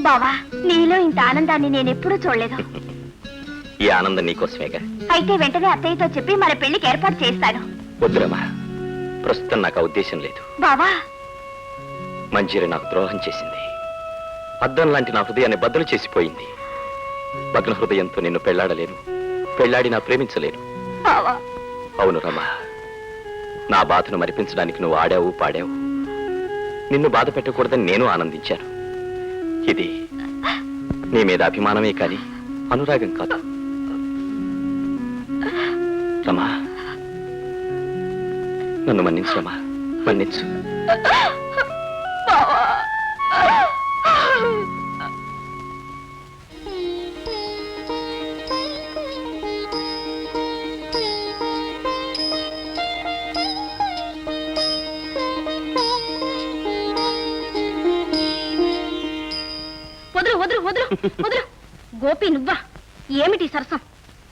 బావా నీలో ఇంత ఆనందాన్ని నేను ఎప్పుడూ చూడలేదు. ఈ ఆనందం నీకోసమేగా. అయితే వెంటనే అత్తయ్యతో చెప్పి మన పెళ్ళికి ఏర్పాటు చేస్తాను వద్దురమ్మా ప్రస్తుతం నాకు ఆ ఉద్దేశం లేదు. బావా. మంజీరి నాకు ద్రోహం చేసింది. అద్దం లాంటి నా హృదయాన్ని బద్దలు చేసిపోయింది. భగ్న హృదయంతో నిన్ను పెళ్ళాడలేను పెళ్ళాడి నా ప్రేమించలేను. బావా. అవును రమా నా బాధను మరిపించడానికి నువ్వు ఆడావు పాడావు. నిన్ను బాధ పెట్టకూడదని నేను ఆనందించాను. ఇది నీ మీద అభిమానమే కాని అనురాగం కాదు. రమా నన్ను మన్నించు రమా మన్నించు. గోపి నువ్వా? ఏమిటి సరసం?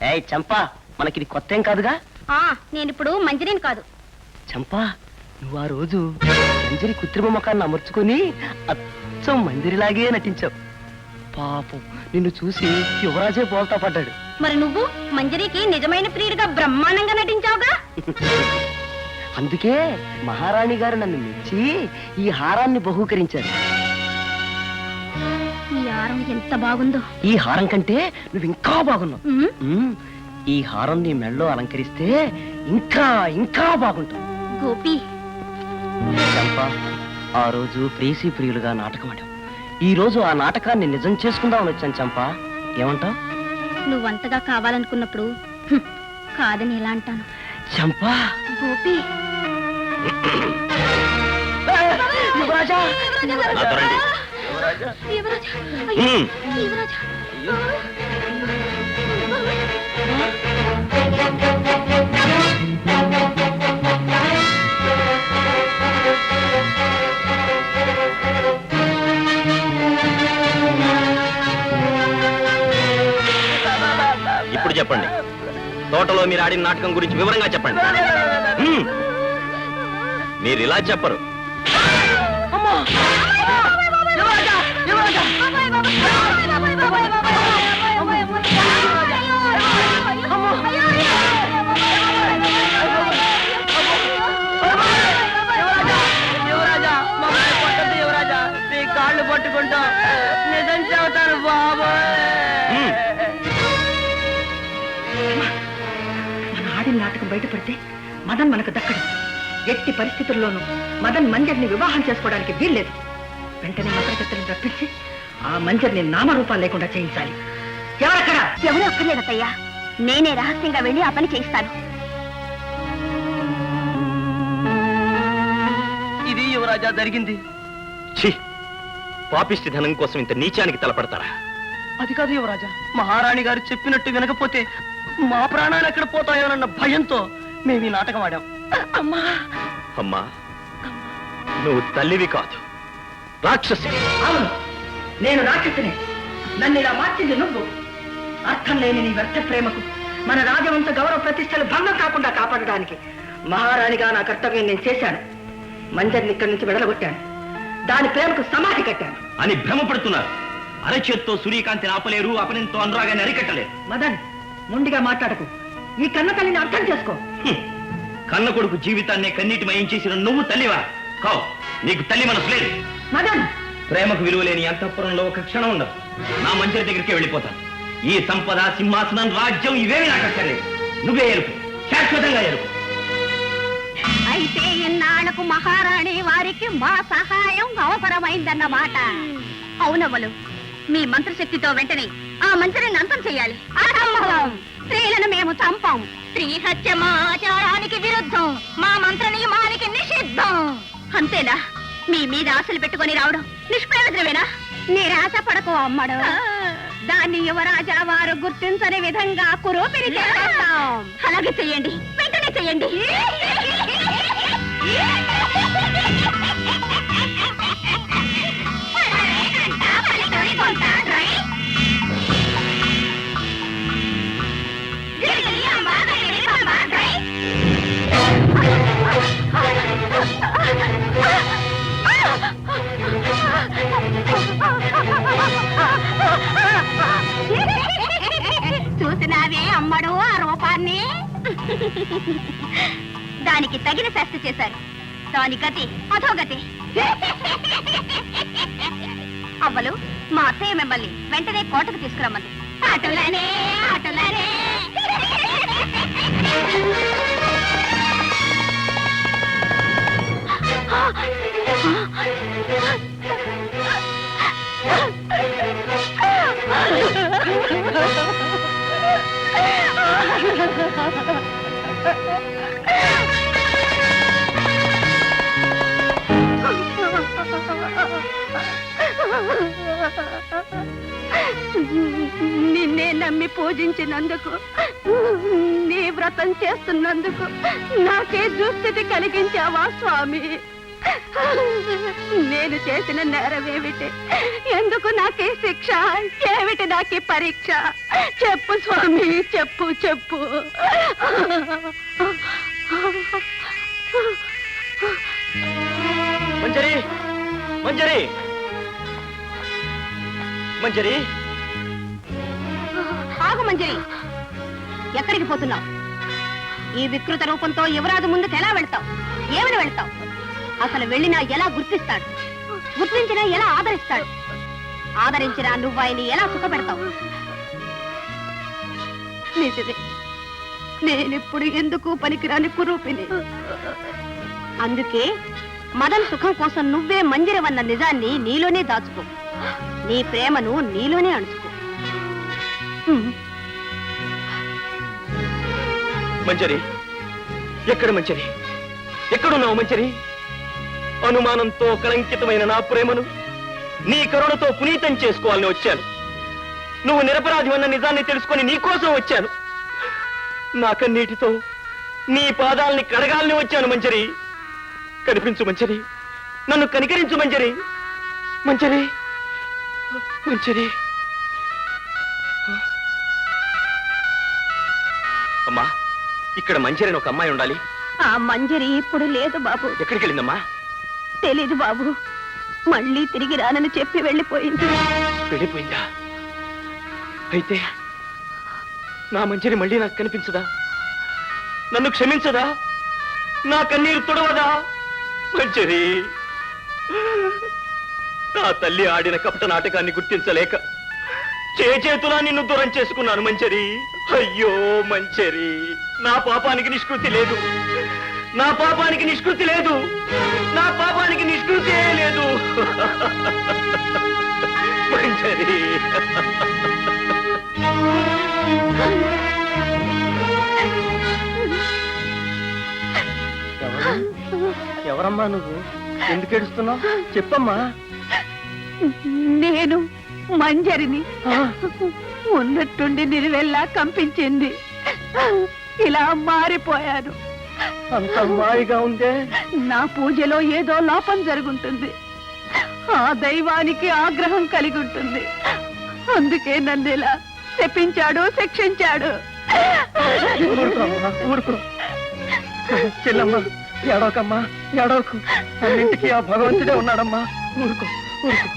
ఏయ్ చంపా. మనకిది కొత్త ఏం కాదుగా? ఆ నేనిప్పుడు మంజరిని కాదు. చంపా నువ్వు ఆ రోజు మంజరి కృత్రిమ ముఖాన్ని అమర్చుకొని అచ్చం మంజరిలాగే నటించావు. పాపం నిన్ను చూసి యువరాజే బోల్తా పడ్డాడు. మరి నువ్వు మంజరికి నిజమైన ప్రియుడిగా బ్రహ్మాండంగా నటించావుగా? అందుకే మహారాణి గారు నన్ను మెచ్చి ఈ హారాన్ని బహూకరించారు. ఈ ఆరం ఎంత బాగుందో. ఈ హారం కంటే నువ్వు ఇంకా బాగున్నావు. ఉమ్, ఈ హారం నీ మెళ్ళో అలంకరిస్తే ఇంకా ఇంకా బాగుంటావు గోపి. చంపా ఆ రోజు ప్రేసి ప్రియులుగా నాటకం ఆడాం ఈ రోజు ఆ నాటకాన్ని నిజం చేసుకుందామని వచ్చాను చంపా. ఏమంటావ్? నువ్వంతగా కావాలనుకున్నప్పుడు హ్మ్, కాదని ఎలా అంటాను? చంపా. గోపి. యువరాజా నాతో రండి. యువరాజా. ఇప్పుడు చెప్పండి. తోటలో మీరు ఆడిన నాటకం గురించి వివరంగా చెప్పండి. మీరు ఇలా చెప్పరు. పట్టుకుంటాం నిజం చెబుతాను హ్మ్. మన ఆడిన నాటకం బయటపడితే మదన్ మనకు దక్కడు. ఎట్టి పరిస్థితుల్లోనూ మదన్ మంజర్ని వివాహం చేసుకోవడానికి వీల్లేదు. వెంటనే మంత్రగత్తెలను రప్పించి ఆ మంజర్ని నామరూపాలు లేకుండా చేయించాలి. ఎవరక్కడ? ఎవరు అక్కర్లేదయ్యా నేనే రహస్యంగా వెళ్ళి ఆ పని చేయిస్తాను. ఇది యువరాజా జరిగింది. ఛీ! పాపిష్టి ధనం కోసం ఇంత నీచానికి తలపడతారా? అది కాదు యువరాజా. మహారాణి గారు చెప్పినట్టు వినకపోతే మా ప్రాణాలు ఎక్కడ పోతాయోనన్న భయంతో మేము ఈ నాటకం ఆడాం. అమ్మా. అమ్మా నువ్వు తల్లివి కాదు రాక్షసి. అవును నేను రాక్షసునే. నన్ను ఇలా మార్చింది నువ్వు. అర్థం లేని నీ వ్యర్థ ప్రేమకు మన రాజవంశ గౌరవ ప్రతిష్టలు భంగం కాకుండా కాపాడడానికి మహారాణిగా నా కర్తవ్యం నేను చేశాను. మంజర్ని ఇక్కడి నుంచి వెడలగొట్టాను. దాని ప్రేమకు సమాధి కట్టాను. అని భ్రమపడుతున్నారు. అరచేత్తో సూర్యకాంతిని ఆపలేరు అపనంతో అనురాగాన్ని అరికట్టలేరు మదన్ ముండిగా మాట్లాడకు. ఈ కన్న తల్లిని అర్థం చేసుకో. కన్న కొడుకు జీవితాన్ని కన్నీటిమయం చేసిన నువ్వు తల్లివా? కావు. నీకు తల్లి మనసు లేదు. మదన్! ప్రేమకు విలువ లేని అంతఃపురంలో ఒక క్షణం ఉండదు నా మంచి దగ్గరికి వెళ్ళిపోతాను. ఈ సంపద సింహాసనం రాజ్యం ఇవేమి నాకు అక్కర్లేదు. నువ్వే ఎరుపు. శాశ్వతంగా ఎరుపు. అయితే ఇన్నాళ్ళకు మహారాణి వారికి మా సహాయం అవసరమైందన్నమాట. అవునవ్వలు మీ మంత్రశక్తితో వెంటనే ఆ మంత్రిని అంతం అసంభవం స్త్రీలను మేము చంపాం. స్త్రీ హత్య మా ఆచారానికి విరుద్ధం. మా మంత్ర నియమానికి నిషిద్ధం. అంతేనా? మీ మీద ఆశలు పెట్టుకొని రావడం నిష్ప్రయోజనమేనా నిరాశ పడకు అమ్మడు. దాన్ని యువరాజా వారు గుర్తించని విధంగా కురూపిరి అలాగే చెయ్యండి. వెంటనే చెయ్యండి. Yeah! దానికి తగిన శాస్తి చేశారు దాని గతి అధోగతి అవ్వలు మా అత్తయ్య మిమ్మల్ని వెంటనే కోటకు తీసుకురమ్మంది. ఆటోలానే ఆటోలానే నిన్నే నమ్మి పూజించినందుకు నీ వ్రతం చేస్తున్నందుకు నాకే దుస్థితి కలిగించావా స్వామి? నేను చేసిన నేరమేమిటి? ఎందుకు నాకే శిక్ష? ఏమిటి నాకే పరీక్ష? చెప్పు స్వామి చెప్పు చెప్పు. మంజరి మంజరి. మంజరి. ఆగు మంజరి. ఎక్కడికి పోతున్నావు? ఈ వికృత రూపంతో యువరాజు ముందుకు ఎలా వెళ్తావు? ఏమని వెళ్తావు? అసలు వెళ్ళినా ఎలా గుర్తిస్తాడు? గుర్తించినా ఎలా ఆదరిస్తాడు? ఆదరించినా నువ్వు ఆయన ఎలా సుఖపెడతావు? నిజమే. నేనిప్పుడు ఎందుకు పనికిరాని కురూపిని అందుకే మదన్ సుఖం కోసం నువ్వే మందిరవన్న నిజాన్ని నీలోనే దాచుకో. నీ ప్రేమను నీలోనే అణుచుకో. హ్మ్. మంజరి ఎక్కడ మంచరి? ఎక్కడున్నావు మంచరి? అనుమానంతో కళంకితమైన నా ప్రేమను నీ కరుణతో పునీతం చేసుకోవాలని వచ్చాను. నువ్వు నిరపరాధి అన్న నిజాన్ని తెలుసుకొని నీకోసం వచ్చాను. నా కన్నీటితో నీ పాదాల్ని కడగాలని వచ్చాను మంచరి. కనిపించు మంచరి. నన్ను కనికరించు మంచరి. మంచరి. అమ్మా ఇక్కడ మంజరి ఒక అమ్మాయి ఉండాలి. ఆ మంజరి ఇప్పుడు లేదు బాబు. ఎక్కడికి వెళ్ళిందమ్మా? తెలీదు బాబు. మళ్ళీ తిరిగి రానని చెప్పి వెళ్ళిపోయింది. వెళ్ళిపోయిందా? అయితే నా మంజరి మళ్ళీ నాకు కనిపించదా? నన్ను క్షమించదా? నా కన్నీరు తుడవదా? మంజరి. నా తల్లి ఆడిన కపట నాటకాన్ని గుర్తించలేక చేతులా నిన్ను దూరం చేసుకున్నాను మంచరి అయ్యో మంచరి నా పాపానికి నిష్కృతి లేదు. నా పాపానికి నిష్కృతి లేదు. నా పాపానికి నిష్కృతి లేదు. మంచరి ఎవరమ్మా నువ్వు? ఎందుకు ఏడుస్తున్నావు? చెప్పమ్మా. నేను మంజరిని. ఉన్నట్టుండి నిలువెల్లా కంపించింది. ఇలా మారిపోయాను. అంత ఉందే నా పూజలో ఏదో లోపం జరుగుంటుంది. ఆ దైవానికి ఆగ్రహం కలిగి ఉంటుంది. అందుకే నన్ను ఇలా శపించాడు శిక్షించాడు. చెల్లమ్మా ఏడవకమ్మా ఏడవకు. అన్నింటికీ ఆ భగవంతుడే ఉన్నాడమ్మా. ఊరుకో ఊరుకో.